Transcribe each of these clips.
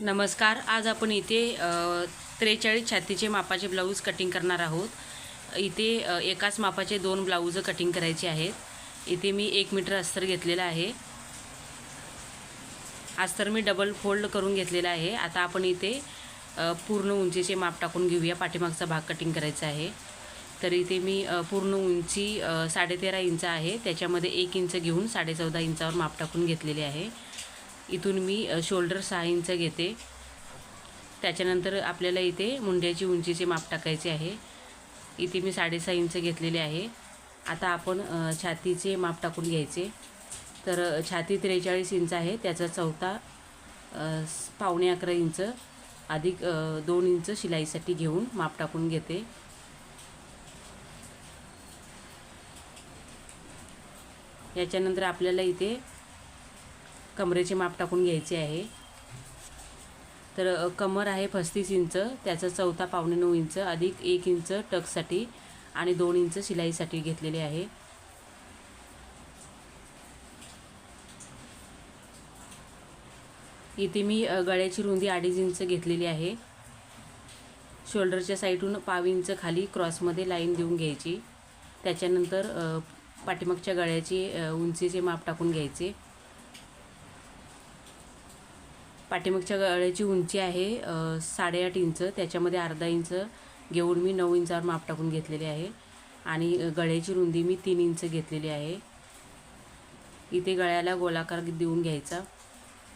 नमस्कार. आज आपण इथे त्रेचाळीस छातीचे मापाचे ब्लाऊज कटिंग करणार आहोत. इथे एकाच मापाचे दोन ब्लाऊज कटिंग करायचे आहेत. इथे मी एक मीटर अस्तर घेतलेला आहे. अस्तर मी डबल फोल्ड करून घेतलेला आहे. आता आपण इथे पूर्ण उंचीचे माप टाकून घेऊया. पाठीमागचा भाग कटिंग करायचा आहे. तर इथे मी पूर्ण उंची साडेतेरा इंच आहे. त्याच्यामध्ये एक इंच घेऊन साडेचौदा इंचावर माप टाकून घेतलेले आहे. इथून मी शोल्डर सहा इंच घेते. त्याच्यानंतर आपल्याला इथे मुंड्याची उंचीचे माप टाकायचे आहे. इथे मी साडेसहा इंच घेतलेले आहे. आता आपण छातीचे माप टाकून घ्यायचे. तर छाती त्रेचाळीस इंच आहे. त्याचा चौथा पावणे अकरा इंच अधिक दोन इंच शिलाईसाठी घेऊन माप टाकून घेते. याच्यानंतर आपल्याला इथे कमरेचे माप टाकून घ्यायचे आहे. तर कमर आहे पस्तीस इंच त्याचा चौथा पावणे नऊ इंच अधिक एक इंच टकसाठी आणि दोन इंच शिलाईसाठी घेतलेले आहे. इथे मी गळ्याची रुंदी अडीच इंच घेतलेली आहे. शोल्डरच्या साईडून पाव इंच खाली क्रॉसमध्ये लाईन देऊन घ्यायची. त्याच्यानंतर पाठीमागच्या गळ्याची उंचीचे माप टाकून घ्यायचे. पाठीमागच्या गळ्याची उंची आहे साडेआठ इंच. त्याच्यामध्ये अर्धा इंच घेऊन मी नऊ इंचावर माप टाकून घेतलेले आहे. आणि गळ्याची रुंदी मी तीन इंच घेतलेली आहे. इथे गळ्याला गोलाकार देऊन घ्यायचा.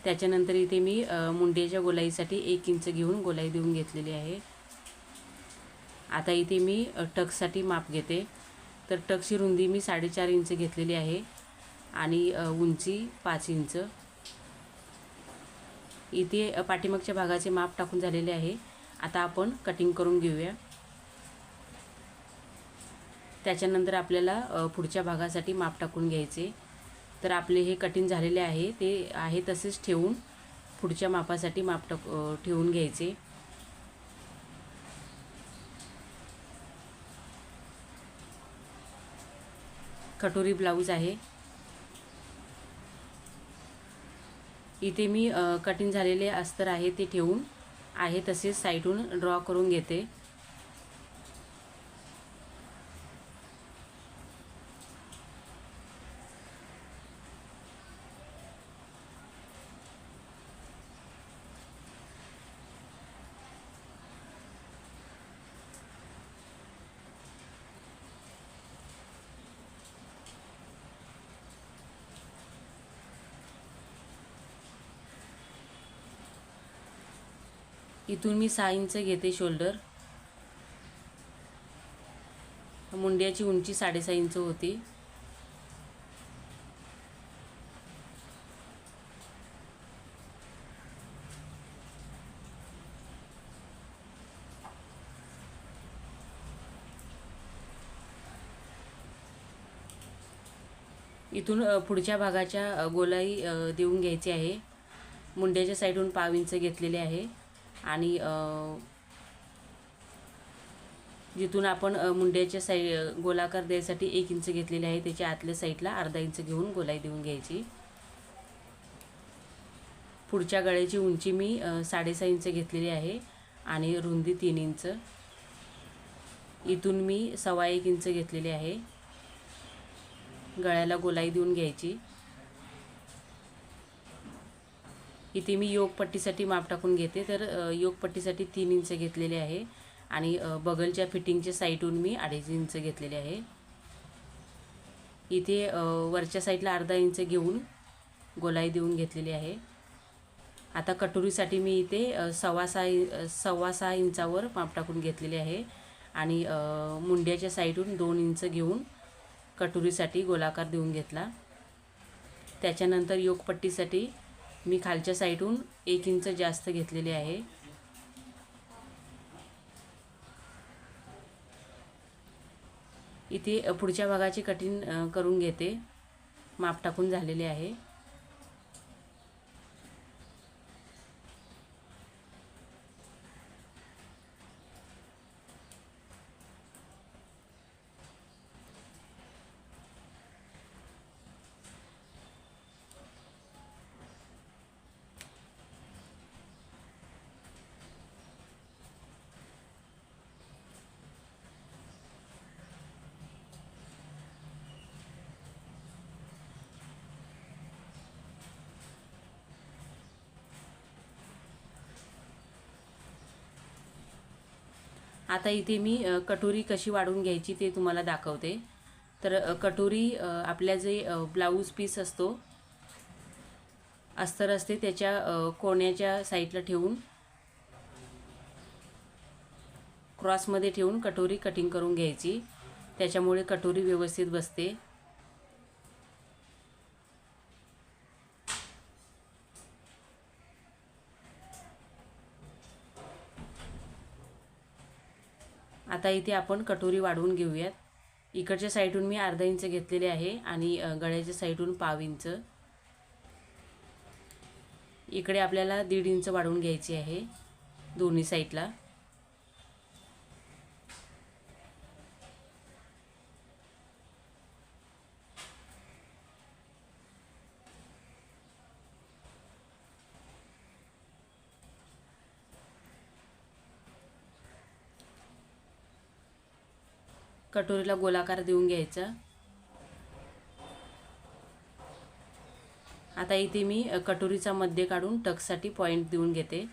त्याच्यानंतर इथे मी मुंड्याच्या गोलाईसाठी एक इंच घेऊन गोलाई देऊन घेतलेली आहे. आता इथे मी टकसाठी टक्ससाठी माप घेते. तर टक्सची रुंदी मी साडेचार इंच घेतलेली आहे. आणि उंची पाच इंच. इथे पाठीमागच्या भागाचे माप टाकून झालेले आहे. आता आपण कटिंग करून घेऊया. त्याच्यानंतर आपल्याला पुढच्या भागासाठी माप टाकून घ्यायचे. तर आपले हे कटिंग झालेले आहे. ते आहे तसेच ठेवून पुढच्या मापासाठी माप टाक ठेवून घ्यायचे. कटोरी ब्लाऊज आहे. इथे मी कटिंग झालेले अस्तर आहे ते ठेवून आहे तसेच साईडहून ड्रॉ करून घेते. इथून मी सहा इंच घेते शोल्डर. मुंड्याची उंची साडेसहा इंच होती. इथून पुढच्या भागाच्या गोलाई देऊन घ्यायची आहे. मुंड्याच्या साईडहून पाव इंच घेतलेले आहे. आणि जिथून आपण मुंड्याच्या साई गोलाकार द्यायसाठी एक इंच घेतलेले आहे त्याच्या आतल्या साईडला अर्धा इंच घेऊन गोलाई देऊन घ्यायची. पुढच्या गळ्याची उंची मी साडेसहा इंच घेतलेली आहे आणि रुंदी तीन इंच. इथून मी सव्वा एक इंच घेतलेली आहे. गळ्याला गोलाई देऊन घ्यायची. इथे मी योगपट्टीसाठी माप टाकून घेते. तर योगपट्टीसाठी तीन इंच घेतलेले आहे. आणि बगलच्या फिटिंगच्या साईडहून मी अडीच इंच घेतलेले आहे. इथे वरच्या साईडला अर्धा इंच घेऊन गोलाई देऊन घेतलेली आहे. आता कटोरीसाठी मी इथे सव्वा सहा सव्वा सहा इंचावर माप टाकून घेतलेले आहे. आणि मुंड्याच्या साईडहून दोन इंच घेऊन कटोरीसाठी गोलाकार देऊन घेतला. त्याच्यानंतर योगपट्टीसाठी मी खालच्या साईडहून एक इंच जास्त घेतलेले आहे. इथे पुढच्या भागाची कटिंग करून घेते. माप टाकून झालेले आहे. आता इथे मी कटोरी कशी वाढवून घ्यायची ते तुम्हाला दाखवते. तर कटोरी आपल्या जे ब्लाऊज पीस असतो अस्तर असते त्याच्या कोण्याच्या साईडला ठेवून क्रॉसमध्ये ठेवून कटोरी कटिंग करून घ्यायची. त्याच्यामुळे कटोरी व्यवस्थित बसते. आता इथे आपण कटोरी वाढवून घेऊयात. इकडच्या साईडून मी अर्धा इंच घेतलेले आहे आणि गळ्याच्या साईडून पाव इंच. इकडे आपल्याला दीड इंच वाढवून घ्यायची आहे दोन्ही साईडला. कटोरीला गोलाकार देऊन घ्यायचा. आता इथे मी कटोरीचा मध्य काढून टक्ससाठी पॉईंट देऊन घेते.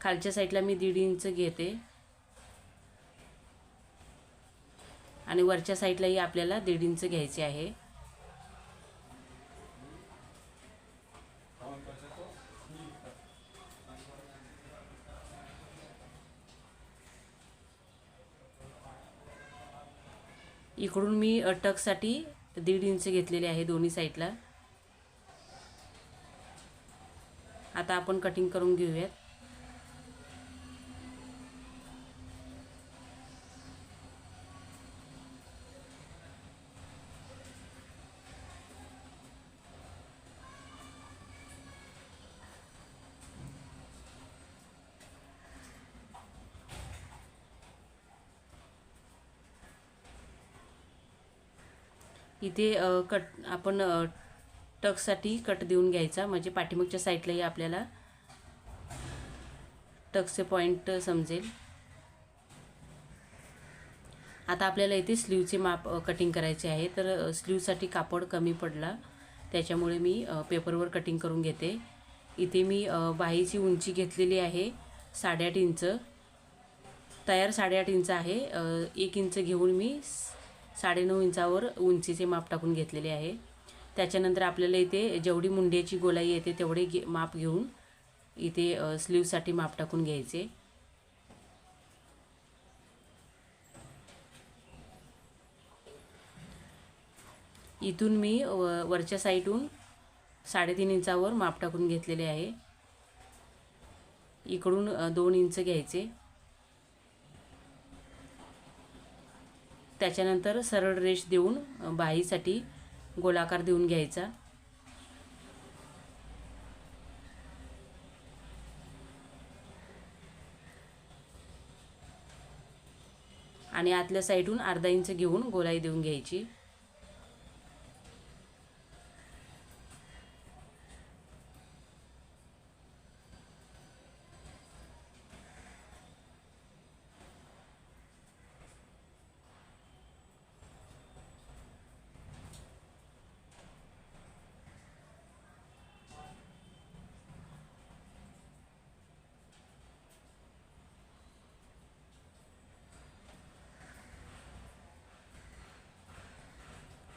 खालच्या साईडला मी दीड इंच घेते. आणि वरच्या साईडलाही आपल्याला दीड इंच घ्यायचे आहे. इकडून मी टकसाठी दीड इंच घेतलेले आहे दोन्ही साईडला आता आपण कटिंग करून घेऊयात. इथे कट आपण टकसाठी टक्ससाठी कट देऊन घ्यायचा. म्हणजे पाठीमागच्या साईडलाही आपल्याला टक्सचे पॉईंट समजेल. आता आपल्याला इथे स्लीवचे माप कटिंग करायचे आहे. तर स्लीवसाठी कापड कमी पडला. त्याच्यामुळे मी पेपरवर कटिंग करून घेते. इथे मी बाईची बाहीची उंची घेतलेली आहे. साडेआठ इंच. तयार साडेआठ इंच आहे. एक इंच घेऊन मी साडेनऊ इंचावर उंचीचे माप टाकून घेतलेले आहे. त्याच्यानंतर आपल्याला इथे जेवढी मुंड्याची गोलाई येते तेवढे घे माप घेऊन इथे स्लीवसाठी माप टाकून घ्यायचे. इथून मी व वरच्या साईडून साडेतीन इंचावर माप टाकून घेतलेले आहे. इकडून दोन इंच घ्यायचे. त्याच्यानंतर सरळ रेष देऊन बाईसाठी बाहीसाठी गोलाकार देऊन घ्यायचा. आणि आतल्या साईडून अर्धा इंच घेऊन गोलाई देऊन घ्यायची.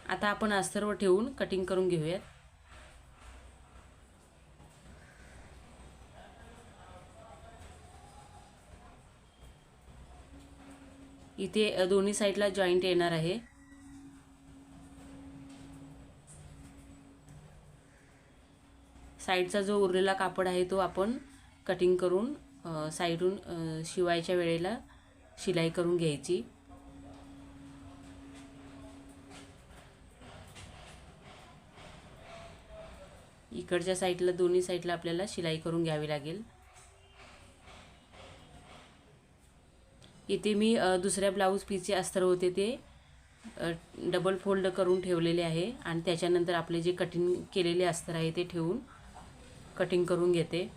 आता आपण अस्तरवर ठेवून कटिंग करून घेऊयात. इथे दोन्ही साईडला जॉईंट येणार आहे. साईडचा जो उरलेला कापड आहे तो आपण कटिंग करून साईडून शिवायच्या वेळेला शिलाई करून घ्यायची. इकडच्या साईडला दोन्ही साईडला आपल्याला शिलाई करून घ्यावी लागेल. इथे मी दुसऱ्या ब्लाऊज पीसचे अस्तर होते ते डबल फोल्ड करून ठेवलेले आहे आणि त्याच्यानंतर आपले जे कटिंग केलेले अस्तर आहे ते ठेवून कटिंग करून घेते.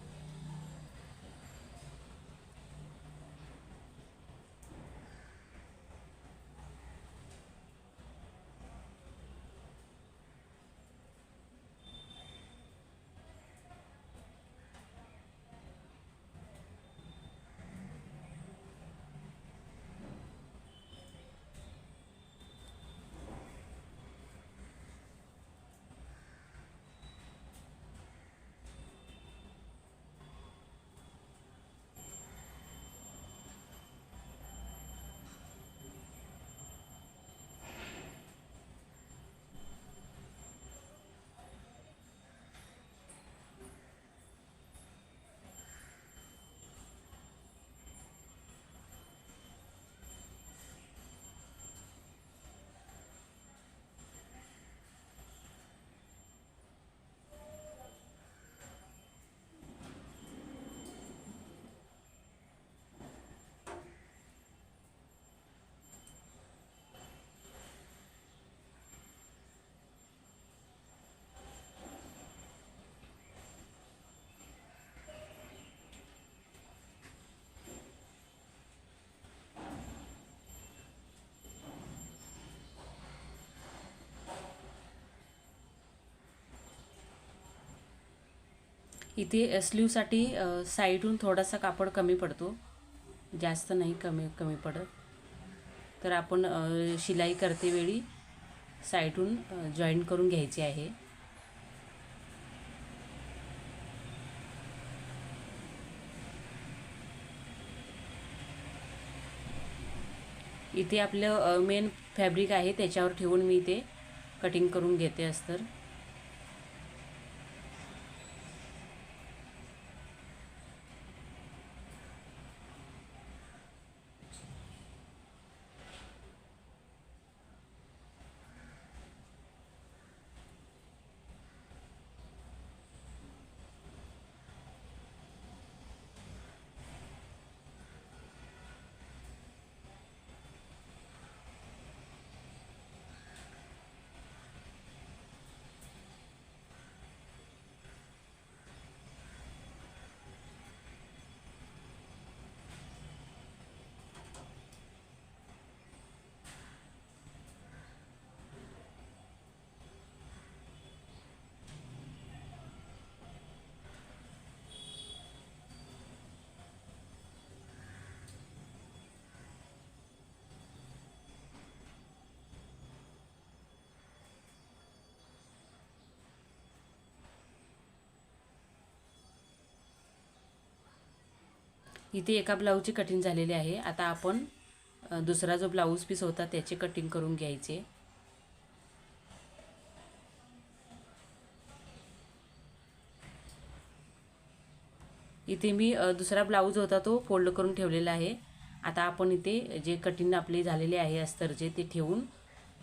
इथे स्लीवसाठी साईडहून थोडासा कापड कमी पडतो. जास्त नाही कमी कमी पडत. तर आपण शिलाई करतेवेळी साईडहून जॉईन करून घ्यायची आहे. इथे आपलं मेन फॅब्रिक आहे त्याच्यावर ठेवून मी इथे कटिंग करून घेते अस्तर. इथे एका ब्लाऊजची कटिंग झालेली आहे. आता आपण दुसरा जो ब्लाऊज पीस होता त्याचे कटिंग करून घ्यायचे. इथे मी दुसरा ब्लाऊज होता तो फोल्ड करून ठेवलेला आहे. आता आपण इथे जे कटिंग आपले झालेले आहे अस्तरचे ते ठेवून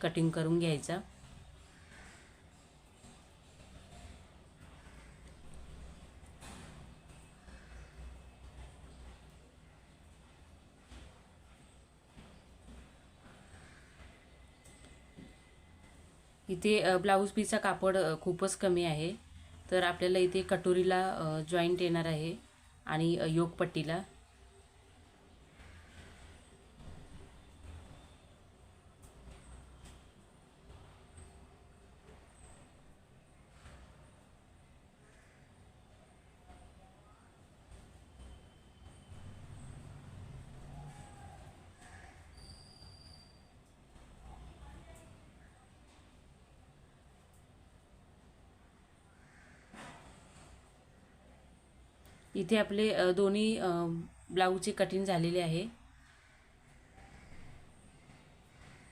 कटिंग करून घ्यायचा. इथे ब्लाऊज पीचा कापड खूपच कमी आहे. तर आपल्याला इथे कटोरीला जॉईंट येणार आहे आणि योगपट्टीला. इथे आपले दोन्ही अ, ब्लाऊजचे कटिंग झालेले आहे.